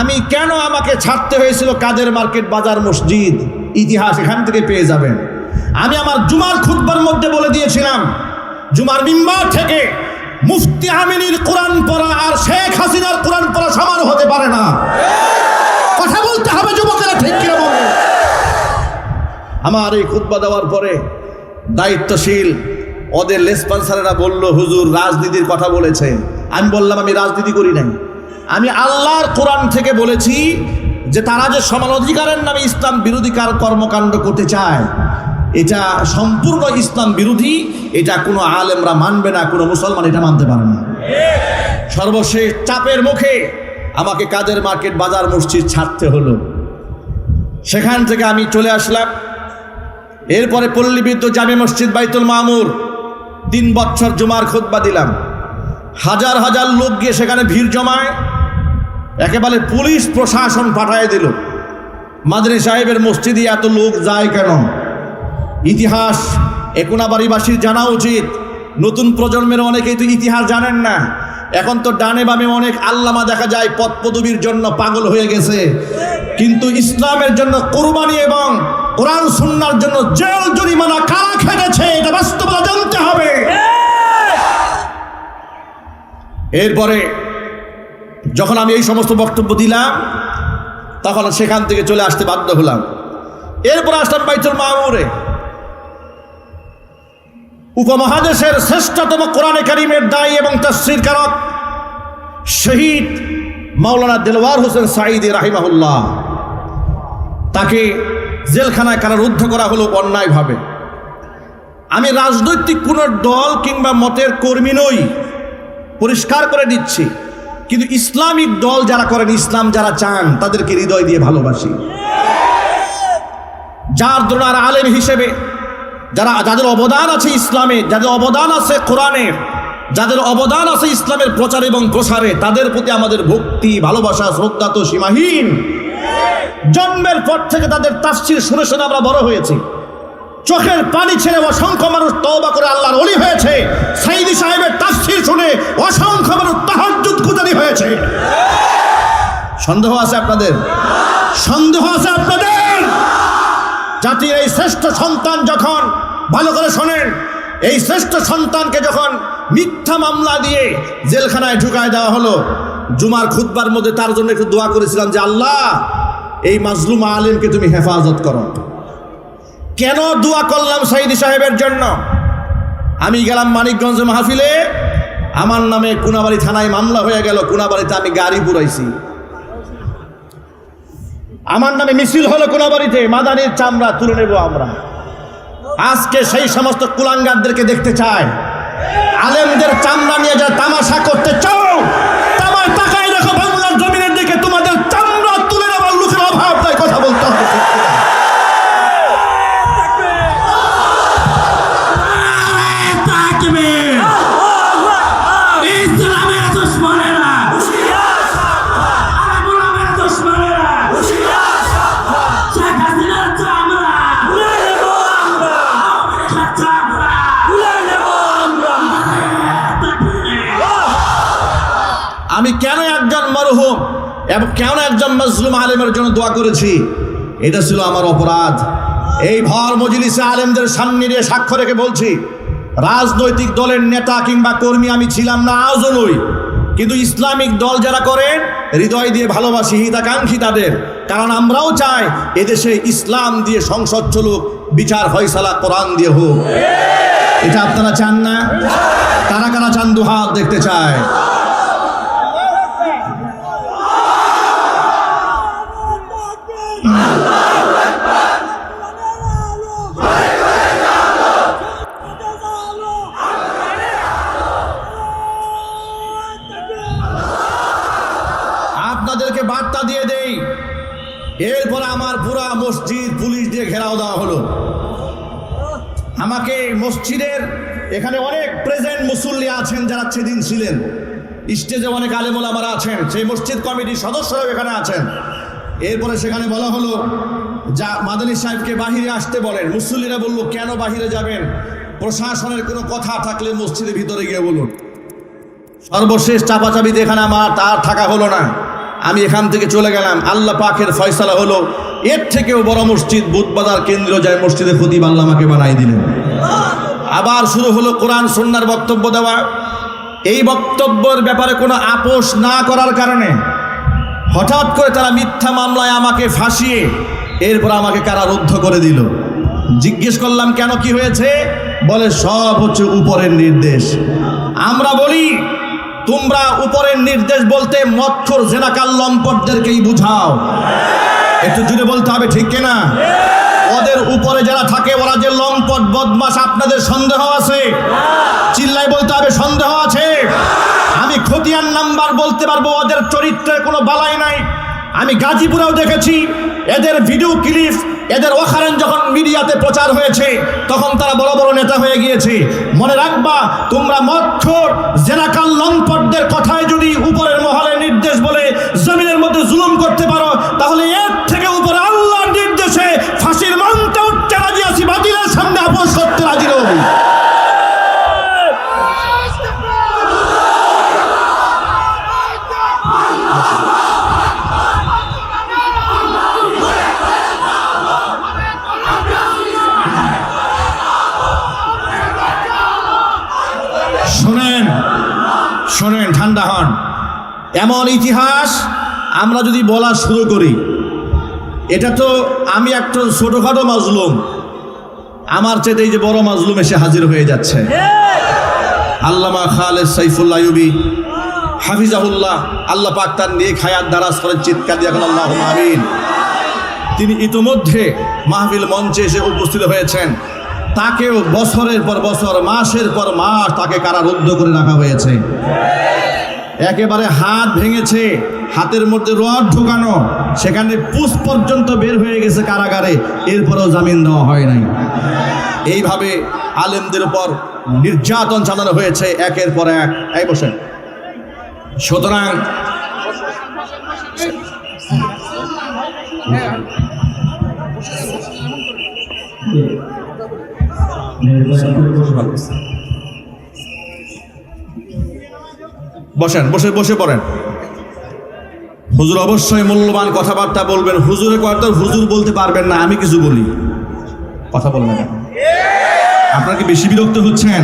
আমি কেন আমাকে ছাড়তে হয়েছিল কাদের মার্কেট বাজার মসজিদ? ইতিহাস এখান থেকে পেয়ে যাবেন। আমি আমার জুমার খুতবার মধ্যে বলে দিয়েছিলাম, জুমার মিম্বার থেকে মুফতি আমিনীর কোরআন পড়া আর শেখ হাসিনার কোরআন পড়া সমান হতে পারে না। কথা বলতে হবে যুবকেরা, ঠিক কিনা আমার এই খুতবা দেওয়ার পরে দায়িত্বশীল ওদের লেসপন্সারেরা বলল, হুজুর, রাজনীতির কথা বলেছে। আমি বললাম, আমি রাজনীতি করি নাই। আমি আল্লাহর কোরআন থেকে বলেছি যে তারা যে সমান অধিকারের নামে ইসলাম বিরোধী কার কর্মকাণ্ড করতে চায়, এটা সম্পূর্ণ ইসলাম বিরোধী, এটা কোনো আলেমরা মানবে না, কোনো মুসলমান এটা মানতে পারে না। সর্বশেষ চাপের মুখে আমাকে কাদের মার্কেট বাজার মসজিদ ছাড়তে হলো। সেখান থেকে আমি চলে আসলাম। এরপরে পল্লীবিদ্য জামে মসজিদ বাইতুল মামুর তিন বছর জুমার খুতবা দিলাম। হাজার হাজার লোক গিয়ে সেখানে ভিড় জমায়। একেবারে পুলিশ প্রশাসন পাঠায় দিল। মাদনী সাহেবের মসজিদে এত লোক যায় কেন? ইতিহাস একোনাবাড়িবাসীর জানা উচিত। নতুন প্রজন্মের অনেকেই তো ইতিহাস জানেন না। এখন তো ডানে বামে অনেক আল্লামা দেখা যায় পদ পদবীর জন্য পাগল হয়ে গেছে। কিন্তু ইসলামের জন্য কোরবানি এবং কোরআন সুন্নার জন্য জেল জরিমানা কারা খেটেছে? এটা বাস্তবতা জানতে হবে। এরপরে যখন আমি এই সমস্ত বক্তব্য দিলাম, তখন সেখান থেকে চলে আসতে বাধ্য হলাম। এরপর আসলাম বাইতুল মামুরে উপমহাদেশের শ্রেষ্ঠতম কোরআনে কারিমের দায়ী এবং তসরির কারক শহীদ মাওলানা দেলওয়ার হোসেন সাঈদি রাহিমাহুল্লাহ। তাকে জেলখানায় কারারুদ্ধ করা হলো অন্যায়ভাবে। আমি রাজনৈতিক কোনো দল কিংবা মতের কর্মী নই, পরিষ্কার করে দিচ্ছি। কিন্তু ইসলামিক দল যারা করেন, ইসলাম যারা চান, তাদেরকে হৃদয় দিয়ে ভালোবাসি। যার দ্রোণার আলেম হিসেবে, যারা, যাদের অবদান আছে ইসলামে, যাদের অবদান আছে কোরআনের যাদের অবদান আছে ইসলামের প্রচার এবং প্রসারে, তাদের প্রতি আমাদের ভক্তি, ভালোবাসা, শ্রদ্ধা তো সীমাহীন। জন্মের পর থেকে তাদের তাফসির শুনে শুনে আমরা বড় হয়েছি। চোখের পানি ছেড়ে অসংখ্য মানুষ তওবা করে আল্লাহর অলি হয়েছে। সাইদি সাহেবের তাফসির শুনে অসংখ্য মানুষ তাহাজ্জুদ গুজারি হয়েছে। সন্দেহ আছে আপনাদের? সন্দেহ আছে আপনাদের? জাতির এই শ্রেষ্ঠ সন্তান যখন ভালো করে শোনেন, এই শ্রেষ্ঠ সন্তানকে যখন মিথ্যা মামলা দিয়ে জেলখানায় ঢুকায় দেওয়া হলো, জুমার খুতবার মধ্যে তার জন্য একটু দোয়া করেছিলাম যে, আল্লাহ, এই মাজলুম আলেমকে তুমি হেফাজত করো। কেন দোয়া করলাম সাইদি সাহেবের জন্য? আমি গেলাম মানিকগঞ্জ মাহফিলে, আমার নামে কুনাবাড়ি থানায় মামলা হয়ে গেল, কুনাবাড়িতে আমি গাড়ি পুরাইছি। আমার নামে মিছিল হলো কুনাবাড়িতে, মাদানির চামড়া তুলে নেব আমরা। আজকে সেই সমস্ত কুলাঙ্গারদেরকে দেখতে চাই। আলেমদের চামড়া নিয়ে যা তামাশা করতে চাও আমি কেন একজন মরহুম এবং কেন একজন মজলুম আলেমের জন্য দোয়া করেছি? এটা ছিল আমার অপরাধ। এই ভর মজলিসে আলেমদের সামনে দিয়ে সাক্ষ্য রেখে বলছি, রাজনৈতিক দলের নেতা কিংবা কর্মী আমি ছিলাম না, আজও নই। কিন্তু ইসলামিক দল যারা করেন হৃদয় দিয়ে ভালোবাসি হিতাকাঙ্ক্ষী তাদের। কারণ আমরাও চাই এদেশে ইসলাম দিয়ে সংসদ চলুক, বিচার ফয়সালা কোরআন দিয়ে হোক। এটা আপনারা চান না? কারা কারা চান দুহাত দেখতে চায়? আপনাদেরকে বার্তা দিয়ে দেই, এরপর আমার পুরা মসজিদ পুলিশ দিয়ে ঘেরাও দেওয়া হলো। আমাকে মসজিদের এখানে অনেক প্রেজেন্ট মুসল্লি আছেন যারা সেদিন ছিলেন। স্টেজে অনেক আলেমোলামারা আছেন, সেই মসজিদ কমিটির সদস্যরাও এখানে আছেন। এরপরে সেখানে বলা হলো, যা মাদানী সাহেবকে বাহিরে আসতে বলেন। মুসল্লিরা বলল, কেন বাহিরে যাবেন? প্রশাসনের কোনো কথা থাকলে মসজিদের ভিতরে গিয়ে বলুন। সর্বশেষ চাপাচাপিতে এখানে আমার তার থাকা হলো না। আমি এখান থেকে চলে গেলাম। আল্লাহ পাখের ফয়সালা হলো, এর থেকেও বড় মসজিদ বুধবাজার কেন্দ্র যায় মসজিদে খতিব আল্লাহ আমাকে বানাই দিলেন। আবার শুরু হলো কোরআন সন্ন্যার বক্তব্য দেওয়া। এই বক্তব্যের ব্যাপারে কোনো আপোষ না করার কারণে হঠাৎ করে তারা মিথ্যা মামলায় আমাকে ফাঁসিয়ে এরপর আমাকে কারারুদ্ধ করে দিল। জিজ্ঞেস করলাম, কেন কি হয়েছে? বলে, সব হচ্ছে উপরের নির্দেশ। আমরা বলি, তোমরা উপরের নির্দেশ বলতে মৎসর জেনাকাল লম্পটদেরকেই বুঝাও। একটু জুড়ে বলতে হবে, ঠিক কিনা? ওদের উপরে যারা থাকে, ওরা যে লম্পট বদমাস আপনাদের সন্দেহ আছে? চিল্লাই বলতে হবে, সন্দেহ আছে? আমি নাম্বার বলতে পারব, ওদের চরিত্রের কোনো বালাই নাই। আমি গাজীপুরেও দেখেছি, এদের ভিডিও ক্লিপ এদের ওখারেন যখন মিডিয়াতে প্রচার হয়েছে, তখন তারা বড় বড় নেতা হয়ে গিয়েছে। মনে রাখবা, তোমরা মক্ষর জেনাকাল লম্পটদের কথায় যদি উপরের মহলে নির্দেশ বলে, জমিনের মধ্যে জুলুম করতে পারো এমন ইতিহাস আমরা যদি বলা শুরু করি, এটা তো আমি একটা ছোটোখাটো মাজলুম। আমার চেয়ে এই যে বড় মাজলুম এসে হাজির হয়ে যাচ্ছে। আল্লামা খালেদ সাইফুল্লাহ হাফিজাহুল্লাহ, আল্লাহ পাক তার নিয়ে খায়াত দারাজ করেন, চিৎকার দিয়ে এখন আল্লাহ আমিন। তিনি ইতোমধ্যে মাহফিল মঞ্চে এসে উপস্থিত হয়েছেন। তাকেও বছরের পর বছর, মাসের পর মাস তাকে কারারুদ্ধ করে রাখা হয়েছে। একেবারে হাত ভেঙেছে, হাতের মধ্যে রড ঢুকানো, সেখানে পুষ পর্যন্ত বের হয়ে গেছে কারাগারে, এরপরেও জামিন দেওয়া হয় নাই। এইভাবে আলেমদের উপর নির্যাতন চালানো হয়েছে একের পর এক। এই বসেন। সুতরাং বসেন, বসে বসে পড়েন। হুজুর অবশ্যই মূল্যবান কথাবার্তা বলবেন। হুজুরে কয়তো হুজুর বলতে পারবেন না, আমি কিছু বলি। কথা বলবেন আপনার কি বেশি বিরক্ত হচ্ছেন?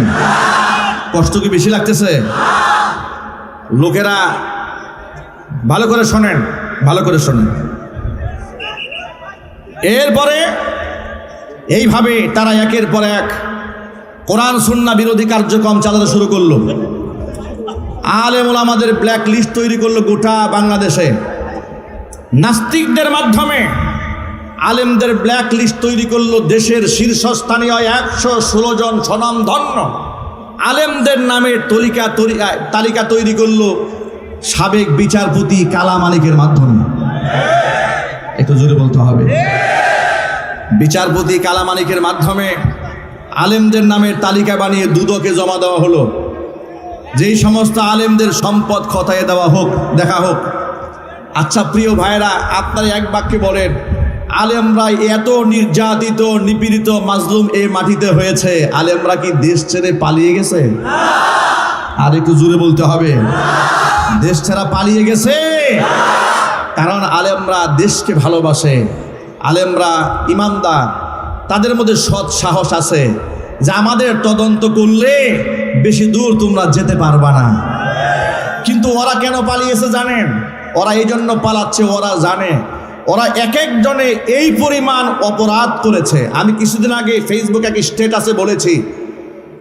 কষ্ট কি বেশি লাগতেছে? লোকেরা ভালো করে শোনেন, ভালো করে শোনেন। এরপরে এইভাবে তারা একের পর এক কোরআন, সুন্না বিরোধী কার্যক্রম চালাতে শুরু করল। আলেমুল আমাদের ব্ল্যাক লিস্ট তৈরি করল গোটা বাংলাদেশে। নাস্তিকদের মাধ্যমে আলেমদের ব্ল্যাক লিস্ট তৈরি করল দেশের শীর্ষস্থানীয় একশো ষোলো জন স্বনামধন্য। আলেমদের নামে তলিকা তালিকা তৈরি করল সাবেক বিচারপতি কালা মালিকের মাধ্যমে। একটু জোরে বলতে হবে। বিচারপতি কালা মালিকের মাধ্যমে আলেমদের নামের তালিকা বানিয়ে দুদকে জমা দেওয়া হলো। যেই সমস্ত আলেমদের সম্পদ খতায় দেওয়া হোক, দেখা হোক। আচ্ছা প্রিয় ভাইরা আপনারা এক বাক্যে বলেন আলেমরা এত নির্যাতিত, নিপীড়িত, মাজলুম এই মাটিতে হয়েছে, আলেমরা কি দেশ ছেড়ে পালিয়ে গেছে? আর একটু জুড়ে বলতে হবে, দেশ ছাড়া পালিয়ে গেছে? কারণ আলেমরা দেশকে ভালোবাসে, আলেমরা ইমানদার, তাদের মধ্যে সৎ সাহস আছে, যে আমাদের তদন্ত করলে বেশি দূর তোমরা যেতে পারবা না। কিন্তু ওরা কেন পালিয়েছে জানেন? ওরা এই জন্য পালাচ্ছে, ওরা জানে। ওরা এক একজনে এই পরিমাণ অপরাধ করেছে। আমি কিছুদিন আগে ফেসবুকে এক স্টেটাসে বলেছি